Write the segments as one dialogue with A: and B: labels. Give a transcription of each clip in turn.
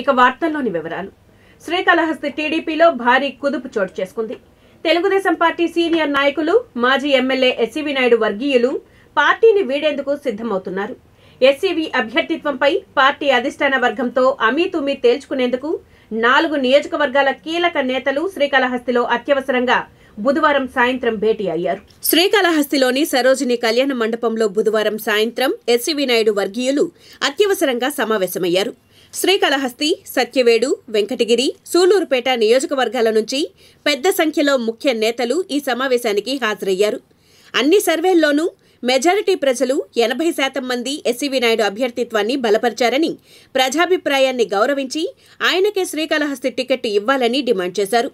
A: ఇక వార్తల్లోని వివరాలు. శ్రీకాళహస్తి టీడీపీలో భారీ కుదుపు చోటు చేసుకుంది. తెలుగుదేశం పార్టీ సీనియర్ నాయకులు మాజీ ఎమ్మెల్యే ఎస్సీవి నాయుడు వర్గీయులు పార్టీని వీడేందుకు సిద్ధమవుతున్నారు. ఎస్సీవీ అభ్యర్థిత్వంపై పార్టీ అధిష్టాన వర్గంతో అమీతుమీ తేల్చుకునేందుకు నాలుగు నియోజకవర్గాల కీలక నేతలు శ్రీకాళహస్తిలో అత్యవసరంగా బుధవారం సాయంత్రం భేటీ అయ్యారు. శ్రీకాళహస్తిలోని సరోజిని కళ్యాణ మండపంలో బుధవారం సాయంత్రం ఎస్సీవి నాయుడు వర్గీయులు అత్యవసరంగా సమావేశమయ్యారు. శ్రీకాళహస్తి సత్యవేడు వెంకటగిరి సూలూరుపేట నియోజకవర్గాల నుంచి పెద్ద సంఖ్యలో ముఖ్య నేతలు ఈ సమావేశానికి హాజరయ్యారు. అన్ని సర్వేల్లోనూ మెజారిటీ ప్రజలు ఎనభై శాతం మంది ఎస్సీవీ నాయుడు అభ్యర్థిత్వాన్ని బలపరిచారని ప్రజాభిప్రాయాన్ని గౌరవించి ఆయనకే శ్రీకాళహస్తి టికెట్ ఇవ్వాలని డిమాండ్ చేశారు.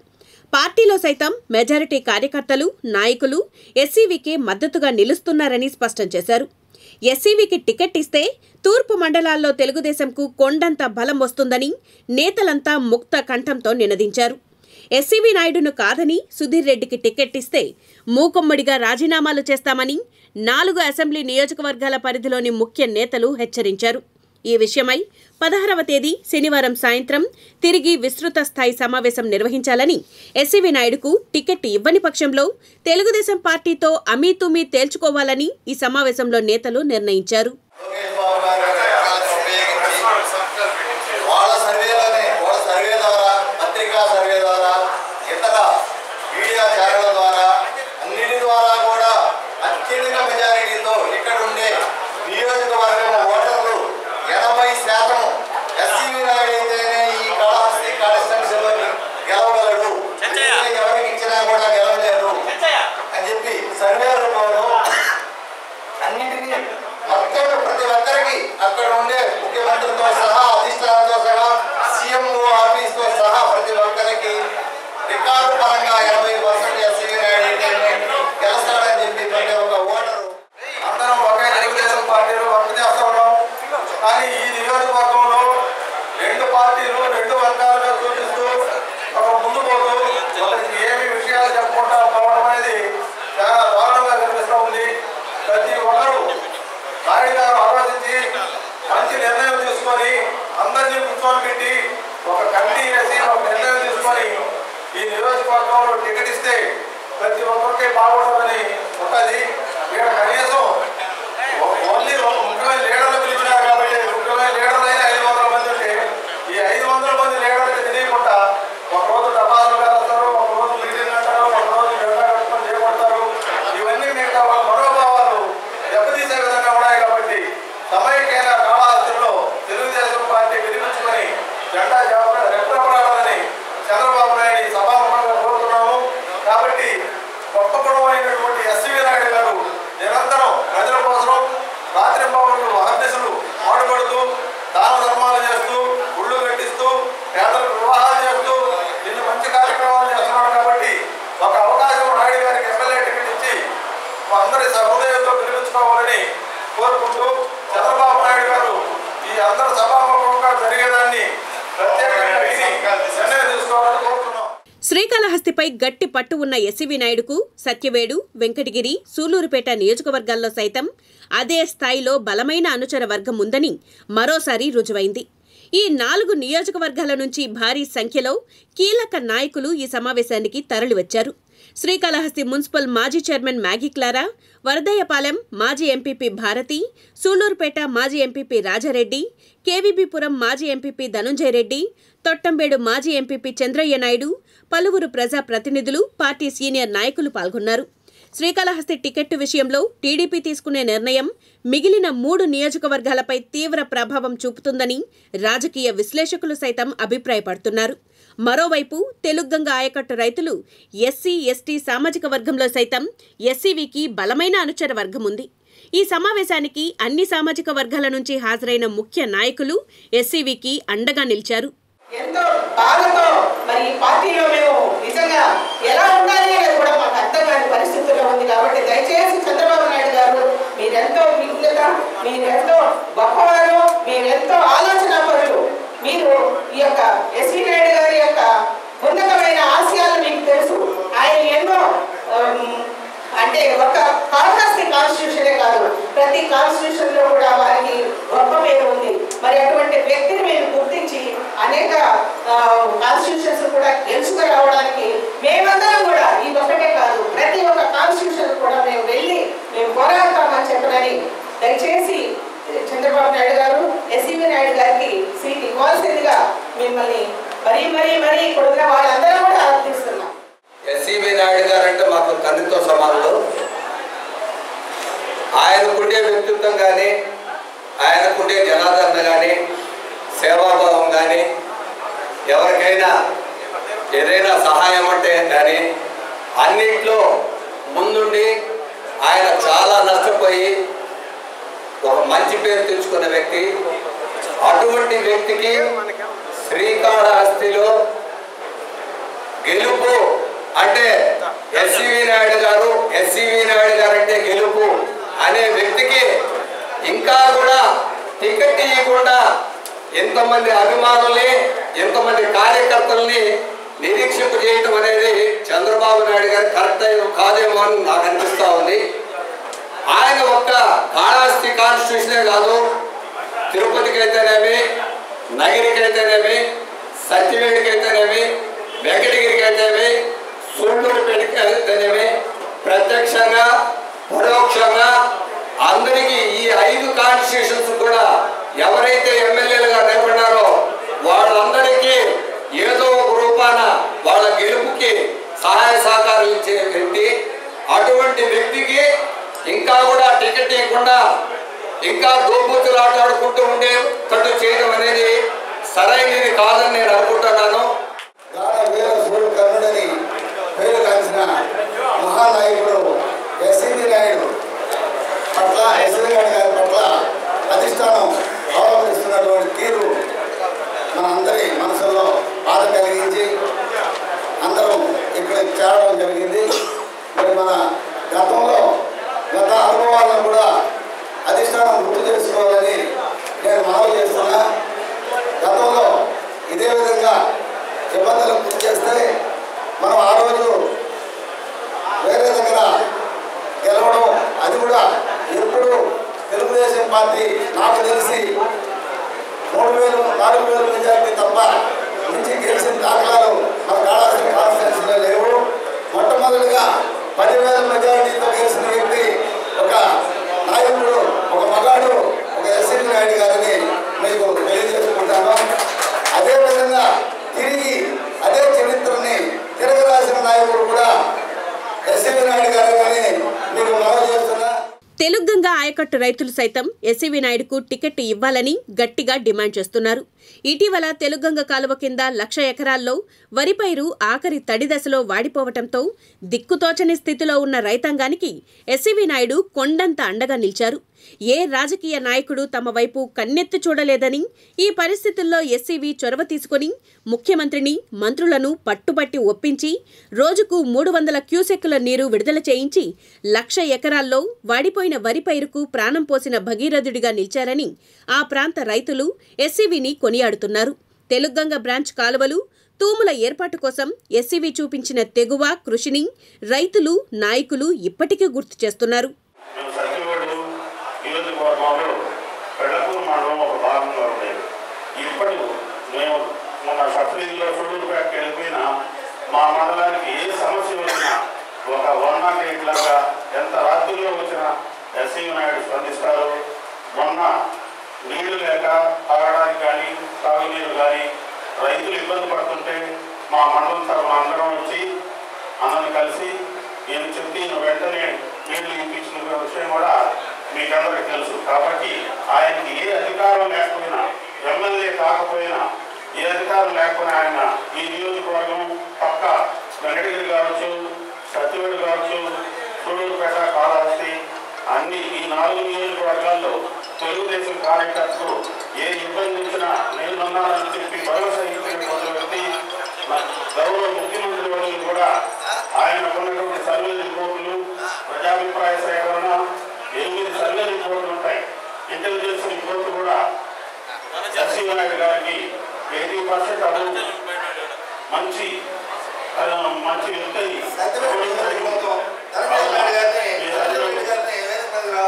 A: పార్టీలో సైతం మెజారిటీ కార్యకర్తలు నాయకులు ఎస్సీవీకి మద్దతుగా నిలుస్తున్నారని స్పష్టం చేశారు. ఎస్సీవీకి టికెట్ ఇస్తే తూర్పు మండలాల్లో తెలుగుదేశంకు కొండంత బలం వస్తుందని నేతలంతా ముక్త కంఠంతో నినదించారు. ఎస్సీవీ నాయుడును కాదని సుధీర్ రెడ్డికి టికెట్ ఇస్తే మూకుమ్మడిగా రాజీనామాలు చేస్తామని నాలుగు అసెంబ్లీ నియోజకవర్గాల పరిధిలోని ముఖ్య నేతలు హెచ్చరించారు. ఈ విషయమై పదహారవ తేదీ శనివారం సాయంత్రం తిరిగి విస్తృత స్థాయి సమావేశం నిర్వహించాలని ఎస్సీవీ నాయుడుకు టికెట్ ఇవ్వని పక్షంలో తెలుగుదేశం పార్టీతో అమీతుమీ తేల్చుకోవాలని ఈ సమావేశంలో నేతలు నిర్ణయించారు
B: లోకేష్ బాబు గారి రకాలను ఉపయోగించి వాళ్ళ సర్వేలోనే వాళ్ళ సర్వే ద్వారా పత్రికా సర్వే ద్వారా ఇతర మీడియా ఛానళ్ళ ద్వారా అన్నిటి ద్వారా కూడా అత్యధిక మెజారిటీతో ఇక్కడ ఉండే నియోజకవర్గం ఓటర్లు ఎనభై శాతం ఎస్సీవీ నాయుడు అయితేనే ఈ కాళహస్తి కాన్స్టిట్యున్సీలో గెలవగలడు మిగిలిన ఎవరికి ఇచ్చినా కూడా గెలవలేరు అని చెప్పి సర్వే రూపంలో అన్నింటినీ మొత్తం ప్రతి ఒక్కరికి అక్కడ ఉండే ముఖ్యమంత్రితో సహా అధిష్టానంతో సహా సీఎంఓ ఆఫీస్తో సహా ప్రతి ఒక్కరికి రికార్డు పరంగా ఎనభై పర్సెంట్ ఎస్సీ గెలుస్తాడని చెప్పి ప్రతి ఒక్క ఓటరు
C: అందరం ఒకే తెలుగుదేశం పార్టీలో వర్క్ చేస్తా ఉన్నాం కానీ ఈ నియోజకవర్గంలో రెండు పార్టీలు రెండు వర్గాలుగా సూచిస్తూ ఒక ముందు పోతూ ఒకరికి ఏమి విషయాలు చెప్పుకుంటా పోవడం అనేది చాలా దారుణంగా కనిపిస్తూ ఉంది ప్రతి ఒక్కరూ నాయుడు గారు ఆలోచించి మంచి నిర్ణయం తీసుకొని అందరినీ కూర్చొని పెట్టి ఒక కమిటీ వేసి ఒక నిర్ణయం తీసుకొని ఈ నియోజకవర్గంలో టికెట్ ఇస్తే ప్రతి ఒక్కరికి బాగుంటుందని ఉంటుంది. ఇక్కడ కనీసం ఓన్లీ ఒక ముఖ్యమైన లీడర్లు పిలిచినారు కాబట్టి ముఖ్యమైన లీడర్లు అయినా ఐదు వందల మంది ఉంటే ఈ ఐదు వందల మంది లీడర్లకు తెలియకుండా ఒక రోజు డబ్బాలు కలుస్తారు ఒక రోజు మీటింగ్ అంటారు ఒక రోజు జెండా కట్టుకొని చేపడతారు ఇవన్నీ మీకు వాళ్ళ మనోభావాలు దెబ్బతీసే విధంగా ఉన్నాయి కాబట్టి సమైక్యైన కాళహస్తిలో తెలుగుదేశం పార్టీ వినిపించుకొని జెండా జాబ్ రెప్పడాలని చంద్రబాబు నాయుడు ఈ సభాముఖంగా కోరుతున్నాము కాబట్టి గొప్ప పొడవైనటువంటి ఎస్వి నాయుడు గారు నిరంతరం ప్రజల కోసం రాత్రి భవన్లు మహర్దశలు పాడుపడుతూ దాన ధర్మాలు చేస్తూ గుళ్ళు కట్టిస్తూ పేదలకు వివాహాలు చేస్తూ ఇన్ని మంచి కార్యక్రమాలు చేస్తున్నాడు కాబట్టి ఒక అవకాశం నాయుడు గారికి ఎమ్మెల్యే టికెట్ ఇచ్చి మా అందరి హృదయంతో పిలిపించుకోవాలని కోరుకుంటూ చంద్రబాబు నాయుడు గారు ఈ అందరు సభాముఖంగా జరిగేదాన్ని ప్రత్యేకంగా నిర్ణయం తీసుకోవాలని కోరుతున్నాం.
A: శ్రీకాళహస్తిపై గట్టి పట్టు ఉన్న ఎస్సీవీ నాయుడుకు సత్యవేడు వెంకటగిరి సూలూరుపేట నియోజకవర్గాల్లో సైతం అదే స్థాయిలో బలమైన అనుచర వర్గం ఉందని మరోసారి రుజువైంది. ఈ నాలుగు నియోజకవర్గాల నుంచి భారీ సంఖ్యలో కీలక నాయకులు ఈ సమావేశానికి తరలివచ్చారు. శ్రీకాళహస్తి మున్సిపల్ మాజీ చైర్మన్ మ్యాగీ క్లారా వరదయ్యపాలెం మాజీ ఎంపీపీ భారతి సూళ్ళూరుపేట మాజీ ఎంపీపీ రాజారెడ్డి కేవీబీపురం మాజీ ఎంపీపీ ధనుంజయ రెడ్డి తొట్టంబేడు మాజీ ఎంపీపీ చంద్రయ్య నాయుడు పలువురు ప్రజా ప్రతినిధులు పార్టీ సీనియర్ నాయకులు పాల్గొన్నారు. శ్రీకాళహస్తి టికెట్టు విషయంలో టీడీపీ తీసుకునే నిర్ణయం మిగిలిన మూడు నియోజకవర్గాలపై తీవ్ర ప్రభావం చూపుతుందని రాజకీయ విశ్లేషకులు సైతం అభిప్రాయపడుతున్నారు. మరోవైపు తెలుగ్గంగ ఆయకట్టు రైతులు ఎస్సీ ఎస్టీ సామాజిక వర్గంలో సైతం ఎస్సీవీకి బలమైన అనుచర వర్గం ఉంది. ఈ సమావేశానికి అన్ని సామాజిక వర్గాల నుంచి హాజరైన ముఖ్య నాయకులు ఎస్సీవీకి అండగా నిలిచారు.
D: ఎంతో బాధతో మరి పార్టీలో మేము నిజంగా ఎలా ఉండాలి అనేది కూడా మాకు అర్థం కాని పరిస్థితుల్లో ఉంది కాబట్టి దయచేసి చంద్రబాబు నాయుడు గారు మీరెంతో విజ్ఞత మీరెంతో గొప్పవారు మీరెంతో ఆలోచన పరులు మీరు ఈ యొక్క ఎస్వి నాయుడు గారి యొక్క ఉన్నతమైన ఆశయాలు మీకు తెలుసు ఆయన ఎన్నో ఆమ్, అంటే ఒక కాళహస్తి కాన్స్టిట్యూషనే కాదు ప్రతి కాన్స్టిట్యూషన్లో కూడా వారికి గొప్ప పేరు ఉంది. మరి అటువంటి వ్యక్తిని మీరు గుర్తించి అనేక కాన్స్టిట్యూషన్స్ కూడా గెలుచుకు రావడానికి మేమందరం కూడా ఈ ఒక్కటే కాదు ప్రతి ఒక్క కాన్స్టిట్యూషన్ కూడా మేము వెళ్ళి మేము పోరాడతామని చెప్పనని దయచేసి చంద్రబాబు నాయుడు గారు ఎస్ఈవి నాయుడు గారికి సీట్ ఇవ్వాల్సిందిగా మిమ్మల్ని మరీ మరీ మరీ ఇక్కడ వాళ్ళందరూ కూడా అర్థిస్తున్నాం
E: ఎస్సీబీ నాయుడు గారు అంటే మాకు తండ్రితో సమానుడు ఆయనకుండే వ్యక్తిత్వం కానీ ఆయనకుండే జనాదరణ కానీ సేవాభావం కానీ ఎవరికైనా ఏదైనా సహాయం అంటే కానీ అన్నిట్లో ముందుండి ఆయన చాలా నష్టపోయి ఒక మంచి పేరు తెచ్చుకున్న వ్యక్తి అటువంటి వ్యక్తికి శ్రీకాళహస్తిలో గెలుపు అంటే ఎస్సివి నాయుడు గారు ఎస్సివి నాయుడు గారు అంటే గెలుపు అనే వ్యక్తికి ఇంకా కూడా టికెట్ ఇవ్వకుండా ఎంతమంది అభిమానుల్ని ఎంతమంది కార్యకర్తల్ని నిరీక్షకు చేయటం అనేది చంద్రబాబు నాయుడు గారు కరెక్ట్ అయిన కాదేమో అని నాకు అనిపిస్తూ ఉంది. ఆయన ఒక్క కాళాస్తి కాన్స్టిట్యూషనే కాదు తిరుపతికి అయితేనేమి నగిరికి అయితేనేమి సత్యవేడికి ప్రత్యక్షంగా పరోక్షంగా అందరికీ ఈ ఐదు కాన్స్టిట్యూషన్స్ కూడా ఎవరైతే ఎమ్మెల్యేలుగా నిలబడినారో వాళ్ళందరికీ ఏదో ఒక రూపాన వాళ్ళ గెలుపుకి సహాయ సహకారం ఇచ్చే వ్యక్తి. అటువంటి వ్యక్తికి ఇంకా కూడా టికెట్ ఇవ్వకుండా ఇంకా దోబూతులు ఆటాడుకుంటూ ఉండేటట్టు చేయడం అనేది సరైనది కాదని నేను అనుకుంటున్నాను.
B: మహానాయకుడు ఎస్సీబీ నాయుడు పట్ల ఎస్సీబీ నాయుడు గారి పట్ల అధిష్టానం అవలంబిస్తున్నటువంటి తీరు మన అందరి మనసులో బాధ కలిగించి అందరం ఇక్కడ చేరడం జరిగింది మరి మన గతంలో గత అనుభవాలను కూడా అధిష్టానం గుర్తు చేసుకోవాలని నేను మనవి చేస్తున్నా గతంలో ఇదే విధంగా ఇబ్బందులు గురి చేస్తే మనం ఆ రోజు వేరే దగ్గర గెలవడం అది కూడా ఎప్పుడు తెలుగుదేశం పార్టీ నాకు తెలిసి మూడు వేలు నాలుగు వేల మెజార్టీ తప్ప నుంచి గెలిచిన దాఖలాలు మన కాళాస్త్రి కాన్స్టిట్యూన్సీలో లేవు. మొట్టమొదటిగా పదివేల మెజార్టీతో గెలిచిన వ్యక్తి ఒక నాయకుడు ఒక మగాడు ఒక ఎస్ఎన్ నాయుడు గారిని మీకు తెలియజేసుకుంటాను అదేవిధంగా తిరిగి అదే చరిత్రని తిరగరాసిన నాయకుడు కూడా ఎస్ఎన్ నాయుడు గారు అని మీకు మనవి చేస్తున్నా
A: తెలుగంగా రైతులు సైతం ఎస్సీవీ నాయుడుకు టికెట్ ఇవ్వాలని గట్టిగా డిమాండ్ చేస్తున్నారు. ఇటీవల తెలుగంగ కాలువ కింద లక్ష ఎకరాల్లో వరి పైరు ఆఖరి తడి దశలో వాడిపోవటంతో దిక్కుతోచని స్థితిలో ఉన్న రైతాంగానికి ఎస్సీవీ నాయుడు కొండంత అండగా నిలిచారు. ఏ రాజకీయ నాయకుడు తమ వైపు కన్నెత్తి చూడలేదని ఈ పరిస్థితుల్లో ఎస్సీవీ చొరవ తీసుకుని ముఖ్యమంత్రిని మంత్రులను పట్టుబట్టి ఒప్పించి రోజుకు మూడు వందల క్యూసెక్కుల నీరు విడుదల చేయించి లక్ష ఎకరాల్లో వాడిపోయిన వరి పైరుకు ప్రాణం పోసిన భగీరథుడిగా నిలిచారని ఆ ప్రాంత రైతులు ఎస్సీవీని కొనియాడుతున్నారు. తెలుగంగ బ్రాంచ్ కాలువలు తూముల ఏర్పాటు కోసం ఎస్సీవీ చూపించిన తెగువ కృషిని రైతులు నాయకులు ఇప్పటికీ గుర్తు చేస్తున్నారు.
F: మేము సచివుడు పెళ్ళపూర్ మండలం ఒక భాగంగా ఉండేది ఇప్పటి మేము మన సబ్సిడీలో సూళ్ళూరుపేటకి వెళ్ళిపోయినా మా మండలానికి ఏ సమస్య వచ్చినా ఒక వన్ నాట్ ఎయిట్ లాగా ఎంత రాత్రిలో వచ్చినా ఎస్సీ నాయుడు స్పందిస్తారు. మొన్న నీళ్ళు లేక తాగడానికి కానీ తాగునీరు కానీ రైతులు ఇబ్బంది పడుతుంటే మా మండలం తరఫున అందరం వచ్చి అందరిని కలిసి నేను చెప్తే వెంటనే నీళ్ళు ఇప్పించిన విషయం కూడా మీకందరికి తెలుసు. కాబట్టి ఆయనకి ఏ అధికారం లేకపోయినా ఎమ్మెల్యే కాకపోయినా ఏ అధికారం లేకపోయినా ఆయన ఈ నియోజకవర్గం పక్క వెంకటగిరి కావచ్చు సత్యవేడు కావచ్చు సూళ్ళూరుపేట కాళహస్తి అన్ని ఈ నాలుగు నియోజకవర్గాల్లో తెలుగుదేశం కార్యకర్తలు ఏ ఇబ్బంది నేను నేనున్నానని చెప్పి భరోసా ఇచ్చినటువంటి వ్యక్తి గౌరవ ముఖ్యమంత్రి వర్యులు కూడా ఆయన కొన్నటువంటి సర్వే రిపోర్టులు ప్రజాభిప్రాయ సేకరణ ఎనిమిది సర్వే రిపోర్టులు ఉంటాయి. ఇంటెలిజెన్స్ రిపోర్టు కూడా ఎస్సీ నాయుడు గారికి ఎయిటీ పర్సెంట్ అబౌ మంచి మంచి వ్యక్తి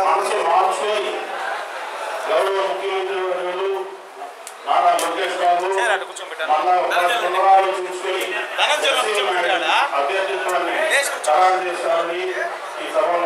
F: మనసు మార్చుకొని గౌరవ ముఖ్యమంత్రి వర్యులు నారా లోకేష్
C: మళ్ళా పునరాలు చూసుకొని అభ్యర్థిత్వాన్ని ఖరారు చేస్తామని ఈ సెలవు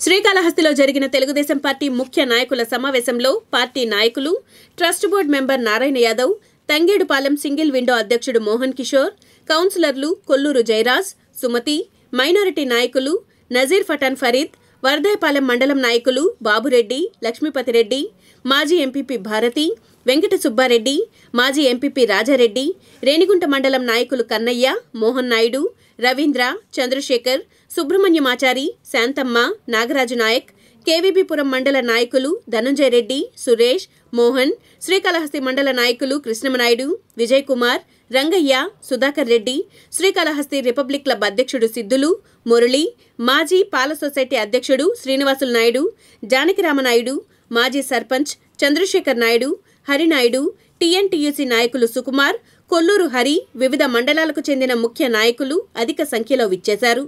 A: శ్రీకాళహస్తిలో జరిగిన తెలుగుదేశం పార్టీ ముఖ్య నాయకుల సమావేశంలో పార్టీ నాయకులు trust board member Narayana Yadav Tangedupalem single window అధ్యక్షుడు మోహన్ కిషోర్ కౌన్సిలర్లు కొల్లూరు జయరాజ్ సుమతి మైనారిటీ నాయకులు నజీర్ ఫటాన్ ఫరీద్ వరదాయపాలెం మండలం నాయకులు బాబురెడ్డి లక్ష్మీపతిరెడ్డి మాజీ ఎంపీపీ భారతి వెంకట సుబ్బారెడ్డి మాజీ ఎంపీపీ రాజారెడ్డి రేణిగుంట మండలం నాయకులు కన్నయ్య మోహన్ నాయుడు రవీంద్ర చంద్రశేఖర్ సుబ్రహ్మణ్యమాచారి శాంతమ్మ నాగరాజు నాయక్ కేవీబీపురం మండల నాయకులు ధనంజయ రెడ్డి సురేష్ మోహన్ శ్రీకాళహస్తి మండల నాయకులు కృష్ణమనాయుడు విజయ్ కుమార్ రంగయ్య సుధాకర్ రెడ్డి శ్రీకాళహస్తి రిపబ్లిక్ క్లబ్ అధ్యక్షుడు సిద్ధులు మురళి మాజీ పాల సొసైటీ అధ్యక్షుడు శ్రీనివాసులు నాయుడు జానకిరామనాయుడు మాజీ సర్పంచ్ చంద్రశేఖర్ నాయుడు హరినాయుడు టీఎన్టీయూసీ నాయకులు సుకుమార్ కొల్లూరు హరి వివిధ మండలాలకు చెందిన ముఖ్య నాయకులు అధిక సంఖ్యలో విచ్చేశారు.